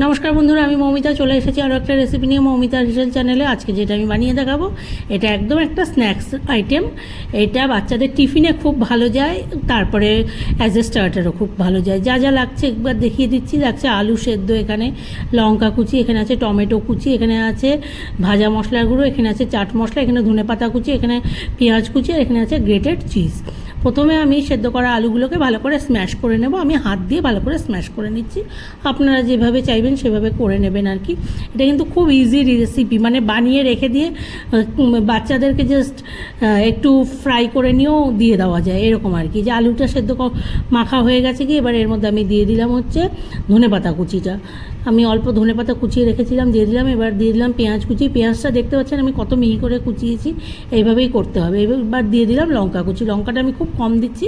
নমস্কার বন্ধুরা, আমি মৌমিতা, চলে এসেছি আরও একটা রেসিপি নিয়ে মৌমিতা রিসেল চ্যানেলে আজকে যেটা আমি বানিয়ে দেখাবো, এটা একদম একটা স্ন্যাক্স আইটেম এটা বাচ্চাদের টিফিনে খুব ভালো যায়, তারপরে অ্যাজ এ স্টার্টারও খুব ভালো যায়। যা যা লাগছে একবার দেখিয়ে দিচ্ছি। লাগছে আলু সেদ্ধ এখানে, লঙ্কা কুচি, এখানে আছে টমেটো কুচি, এখানে আছে ভাজা মশলার গুঁড়ো, এখানে আছে চাট মশলা, এখানে ধনে পাতা কুচি, এখানে পেঁয়াজ কুচি, আর এখানে আছে গ্রেটেড চিজ প্রথমে আমি সেদ্ধ করা আলুগুলোকে ভালো করে স্ম্যাশ করে নেব। আমি হাত দিয়ে ভালো করে স্ম্যাশ করে নিচ্ছি। আপনারা যেভাবে চাইবেন সেভাবে করে নেবেন আর কি। এটা কিন্তু খুব ইজি রেসিপি মানে বানিয়ে রেখে দিয়ে বাচ্চাদেরকে জাস্ট একটু ফ্রাই করে নিয়েও দিয়ে দেওয়া যায়। এরকম আর কি। যে আলুটা সেদ্ধ মাখা হয়ে গেছে কি, এবার এর মধ্যে আমি দিয়ে দিলাম হচ্ছে ধনে পাতা কুচিটা। আমি অল্প ধনে পাতা কুচিয়ে রেখেছিলাম, দিয়ে দিলাম। এবার দিয়ে দিলাম পেঁয়াজ কুচি। পেঁয়াজটা দেখতে পাচ্ছেন আমি কত মিহি করে কুচিয়েছি। এইভাবেই করতে হবে। এবার দিয়ে দিলাম লঙ্কা কুচি। লঙ্কাটা আমি খুব কম দিচ্ছি।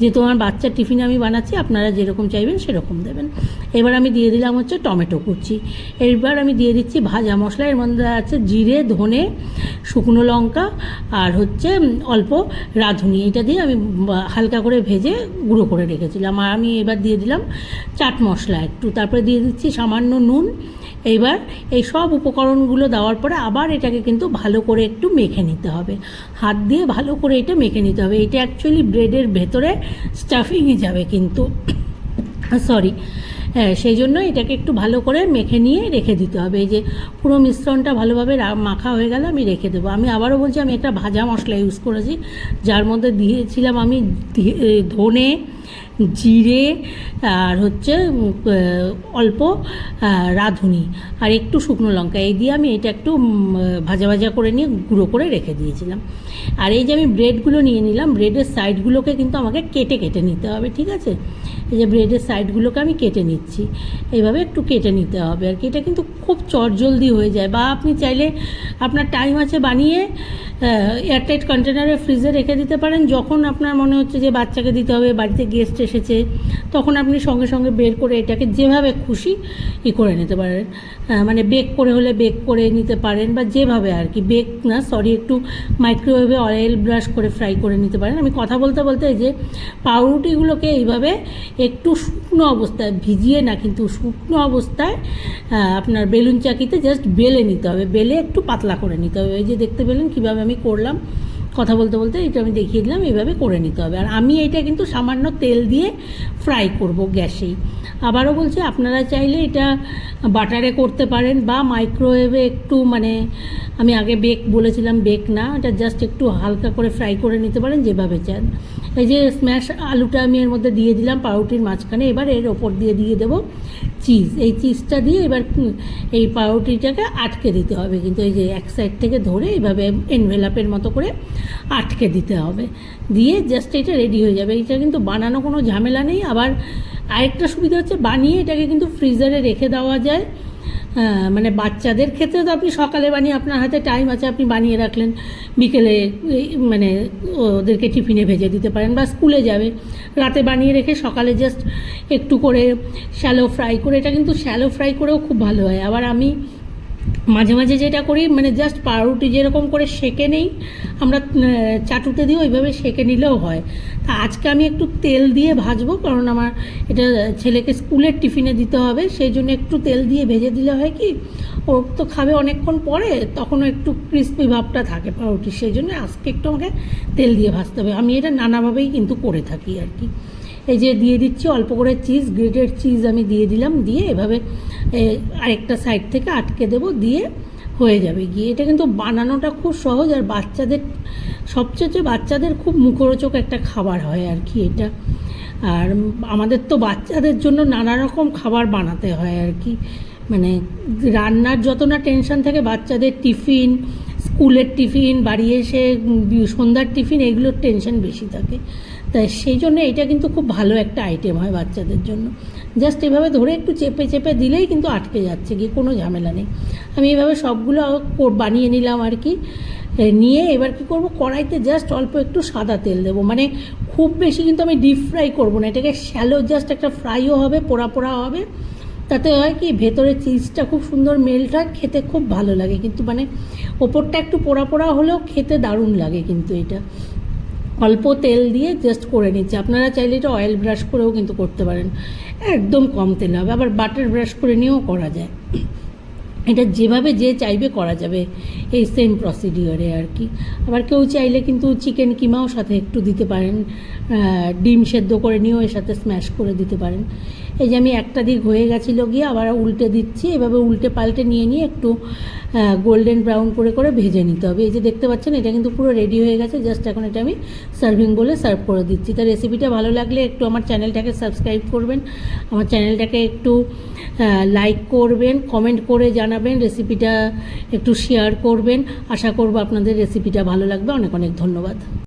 যেহেতু আমার বাচ্চার টিফিন আমি বানাচ্ছি, আপনারা যেরকম চাইবেন সেরকম দেবেন। এবার আমি দিয়ে দিলাম হচ্ছে টমেটো কুচি। এবার আমি দিয়ে দিচ্ছি ভাজা মশলা। এর মধ্যে আছে জিরে, ধনে, শুকনো লঙ্কা আর হচ্ছে অল্প রাঁধুনি। এটা দিয়ে আমি হালকা করে ভেজে গুঁড়ো করে রেখেছিলাম। আর আমি এবার দিয়ে দিলাম চাট মশলা একটু। তারপরে দিয়ে দিচ্ছি সামান্য নুন এইবার এই সব উপকরণগুলো দেওয়ার পরে আবার এটাকে কিন্তু ভালো করে একটু মেখে নিতে হবে। হাত দিয়ে ভালো করে এটা মেখে নিতে হবে। এটা অ্যাকচুয়ালি ব্রেডের ভেতরে স্টাফিংয়ে যাবে কিন্তু। সরি হ্যাঁ সেই জন্য এটাকে একটু ভালো করে মেখে নিয়ে রেখে দিতে হবে। এই যে পুরো মিশ্রণটা ভালোভাবে মাখা হয়ে গেলে আমি রেখে দেবো। আমি আবারও বলছি, আমি একটা ভাজা মশলা ইউজ করেছি। যার মধ্যে দিয়েছিলাম আমি ধনে জিরে আর হচ্ছে অল্প রাঁধুনি আর একটু শুকনো লঙ্কা। এই দিয়ে আমি এটা একটু ভাজা ভাজা করে নিয়ে গুঁড়ো করে রেখে দিয়েছিলাম। আর এই যে আমি ব্রেডগুলো নিয়ে নিলাম, ব্রেডের সাইডগুলোকে কিন্তু আমাকে কেটে কেটে নিতে হবে, ঠিক আছে? এই যে ব্রেডের সাইডগুলোকে আমি কেটে নিচ্ছি। এইভাবে একটু কেটে নিতে হবে আর কি। এটা কিন্তু খুব চটজলদি হয়ে যায় বা আপনি চাইলে আপনার টাইম আছে বানিয়ে এয়ারটাইট কন্টেনারে ফ্রিজে রেখে দিতে পারেন। যখন আপনার মনে হচ্ছে যে বাচ্চাকে দিতে হবে, বাড়িতে গেস্ট এসেছে, তখন আপনি সঙ্গে সঙ্গে বের করে এটাকে যেভাবে খুশি ই করে নিতে পারেন। মানে বেক করে হলে বেক করে নিতে পারেন বা যেভাবে আর কি বেক না সরি একটু মাইক্রোওয়েভে অয়েল ব্রাশ করে ফ্রাই করে নিতে পারেন। আমি কথা বলতে বলতে যে পাউরুটিগুলোকে এইভাবে একটু শুকনো অবস্থায় ভিজিয়ে না, কিন্তু শুকনো অবস্থায় আপনার বেলুন চাকিতে জাস্ট বেলে নিতে হবে, বেলে একটু পাতলা করে নিতে হবে। এই যে দেখতে পেলেন কীভাবে আমি করলাম। কথা বলতে বলতে এটা আমি দেখিয়ে দিলাম এইভাবে করে নিতে হবে। আর আমি এটা কিন্তু সামান্য তেল দিয়ে ফ্রাই করব গ্যাসেই। আবারও বলছি, আপনারা চাইলে এটা বাটারে করতে পারেন বা মাইক্রোওয়েভে একটু মানে আমি আগে বেক বলেছিলাম বেক না, এটা জাস্ট একটু হালকা করে ফ্রাই করে নিতে পারেন যেভাবে চান। এই যে স্ম্যাশ আলুটা আমি এর মধ্যে দিয়ে দিলাম, পাউরুটির মাঝখানে। এবার এর ওপর দিয়ে দিয়ে দেবো চিজ এই চিজটা দিয়ে এবার এই পাউরুটিটাকে আটকে দিতে হবে। কিন্তু এই যে এক সাইড থেকে ধরে এইভাবে এনভেলাপের মতো করে আটকে দিতে হবে। দিয়ে জাস্ট এটা রেডি হয়ে যাবে। এটা কিন্তু বানানো কোনো ঝামেলা নেই। আবার আরেকটা সুবিধা হচ্ছে, বানিয়ে এটাকে কিন্তু ফ্রিজারে রেখে দেওয়া যায়। মানে বাচ্চাদের ক্ষেত্রে তো আপনি সকালে বানিয়ে আপনার হাতে টাইম আছে, আপনি বানিয়ে রাখলেন, বিকেলে মানে ওদেরকে টিফিনে ভেজে দিতে পারেন বা স্কুলে যাবে। রাতে বানিয়ে রেখে সকালে জাস্ট একটু করে শ্যালো ফ্রাই করে, এটা কিন্তু শ্যালো ফ্রাই করেও খুব ভালো হয়। আবার আমি মাঝে মাঝে যেটা করি মানে জাস্ট পাউরুটি যেরকম করে সেকে নেই, আমরা চাটুতে দিয়ে ওইভাবে সেকে নিলেও হয়। তা আজকে আমি একটু তেল দিয়ে ভাজবো, কারণ আমার এটা ছেলেকে স্কুলের টিফিনে দিতে হবে, সেই জন্য একটু তেল দিয়ে ভেজে দিলে হয় কি, ও তো খাবে অনেকক্ষণ পরে, তখনও একটু ক্রিস্পি ভাবটা থাকে পাউরুটির, সেই জন্য আজকে একটু আমাকে তেল দিয়ে ভাজতে হবে। আমি এটা নানাভাবেই কিন্তু করে থাকি আর কি। এই যে দিয়ে দিচ্ছি, অল্প করে চিজ গ্রেটেড চিজ আমি দিয়ে দিলাম, দিয়ে এভাবে আরেকটা সাইড থেকে আটকে দেবো, দিয়ে হয়ে যাবে। গিয়ে এটা কিন্তু বানানোটা খুব সহজ, আর বাচ্চাদের, সবচেয়ে বাচ্চাদের খুব মুখরোচক একটা খাবার হয় আর কি এটা। আর আমাদের তো বাচ্চাদের জন্য নানা রকম খাবার বানাতে হয় আর কি। মানে রান্নার যত না টেনশন থাকে, বাচ্চাদের টিফিন স্কুলের টিফিন, বাড়ি এসে সন্ধ্যার টিফিন, এগুলোর টেনশন বেশি থাকে। তাই সেই জন্য এটা কিন্তু খুব ভালো একটা আইটেম হয় বাচ্চাদের জন্য। জাস্ট এভাবে ধরে একটু চেপে চেপে দিলেই কিন্তু আটকে যাচ্ছে কি কোনো ঝামেলা নেই। আমি এভাবে সবগুলো বানিয়ে নিলাম আর কি। নিয়ে এবার কি করব? কড়াইতে জাস্ট অল্প একটু সাদা তেল দেবো। মানে খুব বেশি কিন্তু আমি ডিপ ফ্রাই করব না। এটাকে শ্যালো জাস্ট একটা ফ্রাইও হবে, পোড়া পোড়া হবে। তাতে হয় কি, ভেতরে চিজটা খুব সুন্দর মেল্ট খেতে খুব ভালো লাগে। কিন্তু মানে ওপরটা একটু পোড়া পোড়া হলেও খেতে দারুণ লাগে কিন্তু এটা। অল্প তেল দিয়ে জাস্ট করে নিচ্ছে। আপনারা চাইলে এটা অয়েল ব্রাশ করেও কিন্তু করতে পারেন। একদম কম তেল হবে, আবার বাটার ব্রাশ করে নিয়েও করা যায়। এটা যেভাবে যে চাইবে করা যাবে, এই সেম প্রসিডিওরে আর কি। আবার কেউ চাইলে কিন্তু চিকেন কিমাও সাথে একটু দিতে পারেন ডিম সেদ্ধ করে নিয়েও এর সাথে স্ম্যাশ করে দিতে পারেন। এই যে আমি একটা দিক হয়ে গেছিল গিয়ে আবার উল্টে দিচ্ছি, এভাবে উল্টে পাল্টে নিয়ে নিয়ে একটু গোল্ডেন ব্রাউন করে করে ভেজে নিতে হবে। এই যে দেখতে পাচ্ছেন, এটা কিন্তু পুরো রেডি হয়ে গেছে জাস্ট এখন এটা আমি সার্ভিং বলে সার্ভ করে দিচ্ছি। তার রেসিপিটা ভালো লাগলে একটু আমার চ্যানেলটাকে সাবস্ক্রাইব করবেন, আমার চ্যানেলটাকে একটু লাইক করবেন কমেন্ট করে জানাবেন রেসিপিটা একটু শেয়ার করবেন। আশা করব আপনাদের রেসিপিটা ভালো লাগবে। অনেক অনেক ধন্যবাদ।